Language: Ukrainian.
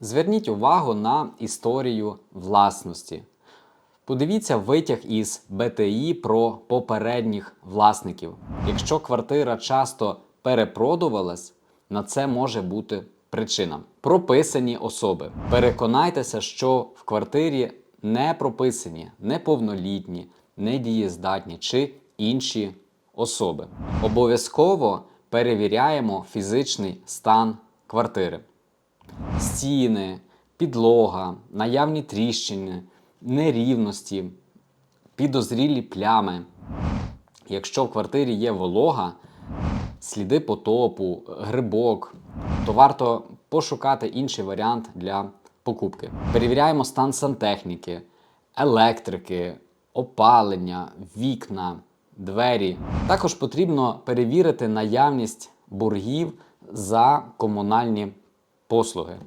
Зверніть увагу на історію власності. Подивіться витяг із БТІ про попередніх власників. Якщо квартира часто перепродувалась, на це може бути причина. Прописані особи. Переконайтеся, що в квартирі не прописані неповнолітні, недієздатні чи інші особи. Обов'язково перевіряємо фізичний стан квартири стіни, підлога, наявні тріщини, нерівності, підозрілі плями. Якщо в квартирі є волога, сліди потопу, грибок, то варто пошукати інший варіант для покупки. Перевіряємо стан сантехніки, електрики, опалення, вікна, двері. Також потрібно перевірити наявність боргів за комунальні послуги.